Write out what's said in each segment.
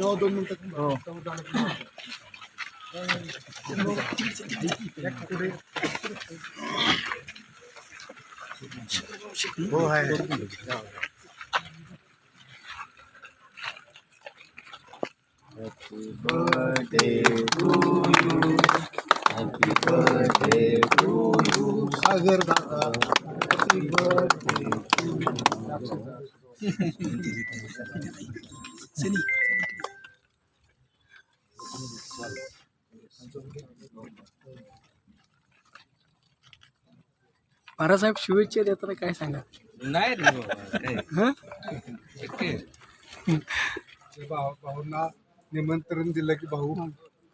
दोन मिनिटं हो. हो आहे Happy birthday to you. Happy birthday to you. सागर दादा Happy birthday to you. Balasaheb शुभेच्छा देताना काय सांगा नाही रे बाबा, काय. हं? भाऊंना निमंत्रण दिलं की भाऊ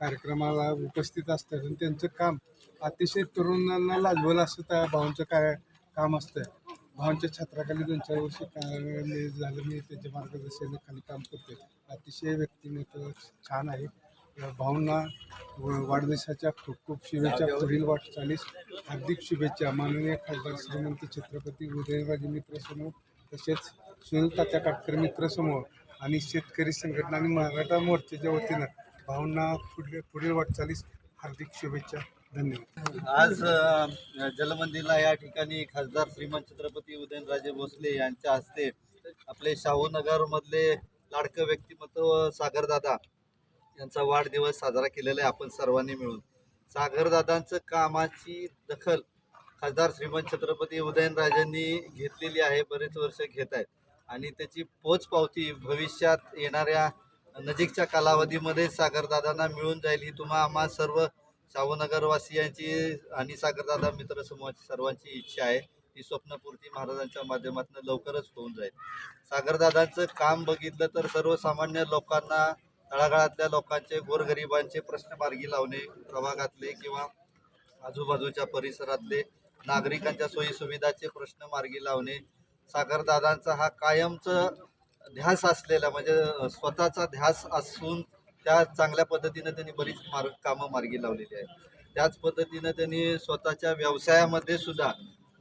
कार्यक्रमाला उपस्थित असतात आणि त्यांचं काम अतिशय तरुणांना लाजवलं असं त्या भाऊंचं काय काम असतं. भावांच्या छत्राखाली दोन चार वर्ष काय झालं मी त्यांच्या मार्गदर्शनाखाली काम करते अतिशय व्यक्तिमत्व छान आहे. भाऊंना वाढदिवसाच्या खूप खूप शुभेच्छा. पुढील वाटचालीस हार्दिक शुभेच्छा. माननीय खासदार श्रीमंत छत्रपती उदयनराजे मित्रसमोर तसेच सुनील तात्या काटकर मित्र आणि शेतकरी संघटना आणि मराठा मोर्चाच्या वतीनं भाऊंना पुढील पुढील वाटचालीस हार्दिक शुभेच्छा. धन्यवाद. आज जलमंदिरला या ठिकाणी खासदार श्रीमान छत्रपती उदयनराजे भोसले यांच्या हस्ते आपले शाहूनगरमधले लाडकं व्यक्तिमत्व सागरदादा यांचा वाढदिवस साजरा केलेला आहे आपण सर्वांनी मिळून. सागरदादांचं कामाची दखल खासदार श्रीमंत छत्रपती उदयनराजांनी घेतलेली आहे बरेच वर्ष घेत आहेत. आणि त्याची पोचपावती भविष्यात येणाऱ्या नजीकच्या कालावधीमध्ये सागरदादांना मिळून जाईल ही तुम्हा आम्हा सर्व शाहूनगरवासियांची आणि सागरदादा मित्र समूहाची सर्वांची इच्छा आहे. ही स्वप्नपूर्ती महाराजांच्या माध्यमातून लवकरच होऊन जाईल. सागरदादांचं काम बघितलं तर सर्वसामान्य लोकांना तळागाळातल्या लोकांचे गोरगरिबांचे प्रश्न मार्गी लावणे प्रभागातले किंवा आजूबाजूच्या परिसरातले नागरिकांच्या सोयीसुविधाचे प्रश्न मार्गी लावणे सागरदादांचा हा कायमचं ध्यास असलेला म्हणजे स्वतःचा ध्यास असून त्या चांगल्या पद्धतीनं त्यांनी बरीच मार्ग कामं मार्गी लावलेली आहेत. त्याच पद्धतीनं त्यांनी स्वतःच्या व्यवसायामध्ये सुद्धा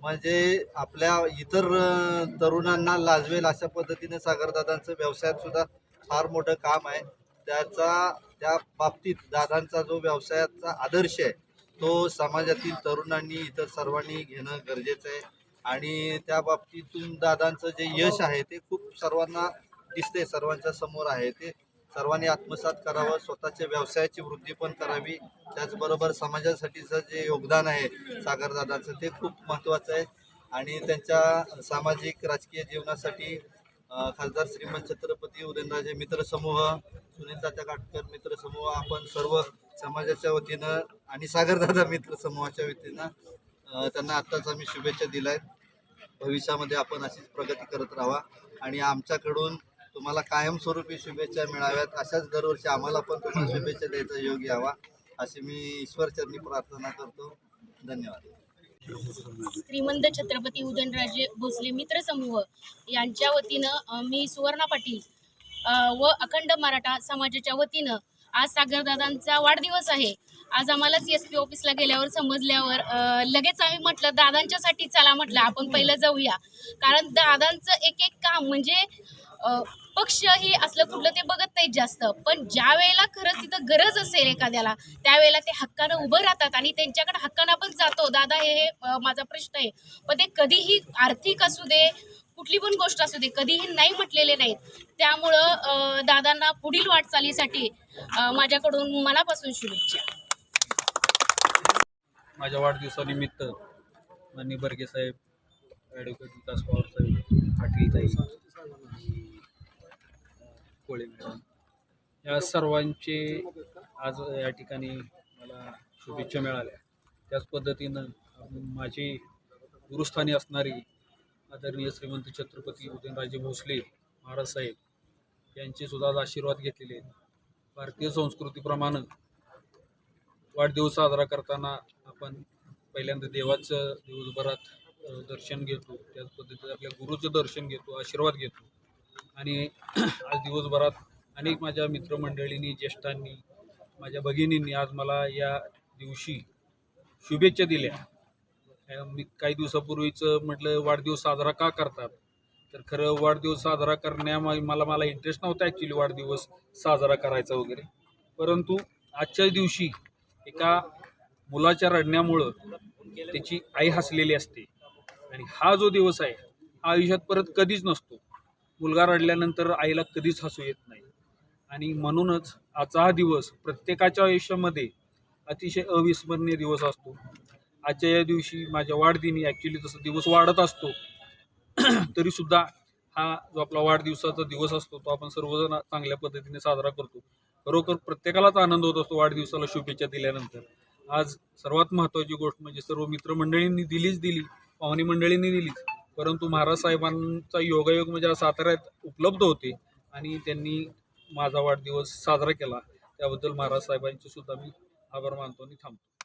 म्हणजे आपल्या इतर तरुणांना लाजवेल अशा पद्धतीने सागरदादांचं व्यवसायात सुद्धा फार मोठं काम आहे. त्याचा त्या बाबतीत दादांचा जो व्यवसायाचा आदर्श आहे तो समाजातील तरुणांनी इतर सर्वांनी घेणं गरजेचं आहे. आणि त्या बाबतीतून दादांचं जे यश आहे ते खूप सर्वांना दिसते सर्वांच्या समोर आहे. ते सर्वांनी आत्मसात करावं स्वतःच्या व्यवसायाची वृद्धी पण करावी. त्याचबरोबर समाजासाठीचं जे योगदान आहे सागरदादांचं ते खूप महत्त्वाचं आहे. आणि त्यांच्या सामाजिक राजकीय जीवनासाठी खासदार श्रीमंत छत्रपती उदयनराजे मित्र समूह सुनील तात्या काटकर मित्र समूह आपण सर्व समाजाच्या वतीनं आणि सागरदादा मित्र समूहाच्या वतीनं त्यांना आत्ताच आम्ही शुभेच्छा दिल्या आहेत भविष्यामध्ये आपण अशीच प्रगती करत राहा आणि आमच्याकडून तुम्हाला कायमस्वरूपी शुभेच्छा मिळाव्यात. अशाच दरवर्षी आम्हाला पण तुम्हाला शुभेच्छा द्यायचा योग यावा अशी मी ईश्वरचरणी प्रार्थना करतो. धन्यवाद. श्रीमंत छत्रपती उदयनराजे भोसले मित्र समूह यांच्या वतीनं मी सुवर्णा पाटील व अखंड मराठा समाजाच्या वतीनं आज सागरदादांचा वाढदिवस आहे. आज आम्हालाच एस पी ऑफिसला गेल्यावर समजल्यावर लगेच आम्ही म्हटलं दादांच्यासाठी चला म्हटलं आपण पहिलं जाऊया. कारण दादांचं एक एक काम म्हणजे पक्ष ही असलं कुठलं ते बघत नाहीत जास्त. पण ज्या वेळेला खरंच तिथं गरज असेल एखाद्याला त्यावेळेला ते हक्कानं उभं राहतात आणि त्यांच्याकडे हक्कानं पण जातो. दादा हे हे माझा प्रश्न आहे. पण ते कधीही आर्थिक असू दे कुठली पण गोष्ट असू दे कधीही नाही म्हटलेले नाहीत. त्यामुळं दादांना पुढील वाटचालीसाठी माझ्याकडून मनापासून शुभेच्छा. माझ्या वाढदिवसानिमित्त माननीय बर्गे साहेब ॲडव्होकेट विकास पवार साहेब पाटील साहेब कोळे मॅडम या सर्वांचे आज या ठिकाणी मला शुभेच्छा मिळाल्या. त्याच पद्धतीनं माझी गुरुस्थानी असणारी आदरणीय श्रीमंत छत्रपती उदयनराजे भोसले महाराज साहेब यांचे सुद्धा आज आशीर्वाद घेतलेले. आहेत भारतीय संस्कृतीप्रमाणे वाढदिवस साजरा करताना आपण पहिल्यांदा देवाचं दिवसभरात दर्शन घेतो. त्याच पद्धतीत आपल्या गुरुचं दर्शन घेतो आशीर्वाद घेतो. आणि आज दिवसभरात अनेक माझ्या मित्रमंडळींनी ज्येष्ठांनी माझ्या भगिनींनी आज मला या दिवशी शुभेच्छा दिल्या. मी काही दिवसापूर्वीचं म्हटलं वाढदिवस साजरा का करतात? तर खरं वाढदिवस साजरा करण्यामध्ये मला मला इंटरेस्ट नव्हता ॲक्च्युली वाढदिवस साजरा करायचा वगैरे. परंतु आजच्या दिवशी एका मुलाच्या रडण्यामुळं त्याची आई हसलेली असते. आणि हा जो दिवस आहे हा आयुष्यात परत कधीच नसतो. मुलगा रडल्यानंतर आईला कधीच हसू येत नाही. आणि म्हणूनच आजचा हा दिवस प्रत्येकाच्या आयुष्यामध्ये अतिशय अविस्मरणीय दिवस असतो. आजच्या या दिवशी माझ्या वाढदिनी ॲक्च्युली तसं दिवस वाढत असतो तरीसुद्धा हा जो आपला वाढदिवसाचा दिवस असतो तो आपण सर्वजण चांगल्या पद्धतीने साजरा करतो. खरोखर प्रत्येकालाच आनंद होत असतो वाढदिवसाला शुभेच्छा दिल्यानंतर. आज सर्वात महत्त्वाची गोष्ट म्हणजे सर्व मित्रमंडळींनी दिलीच दिली पाहुणी मंडळींनी दिलीच. परंतु महाराज साहेबांचा योगायोग म्हणजे साताऱ्यात उपलब्ध होते आणि त्यांनी माझा वाढदिवस साजरा केला. त्याबद्दल महाराज साहेबांचे सुद्धा मी आभार मानतो आणि थांबतो.